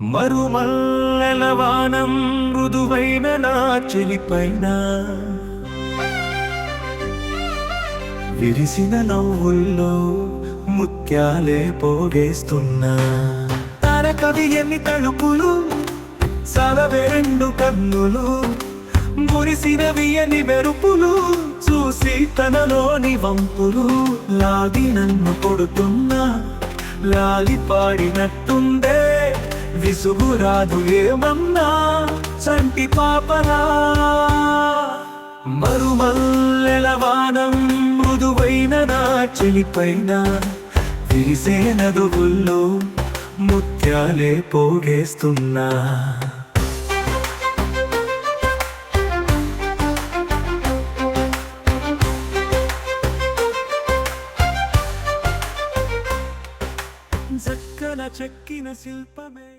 మరుమల్లెల వానం మృదువైన నా చెలిపైన విరిసిన నవ్వుల్లో ముత్యాలే పోగేస్తున్నా తన కవి ఎన్ని తలుపులు సలవే రెండు కన్నులు మురిసినవి అని మెరుపులు చూసి తనలోని వంపులు లాగి నన్ను కొడుతున్నా లాలి పాడినట్టుందే. విసుగురాదు ఏమన్నా? చంటి పాపరా మరుమల్లెల వానం మృదువైన నా చెలిపైన విరిసే నదువుల్లో ముత్యాలే పోగేస్తున్నా. చక్కన చెక్కిన శిల్పమే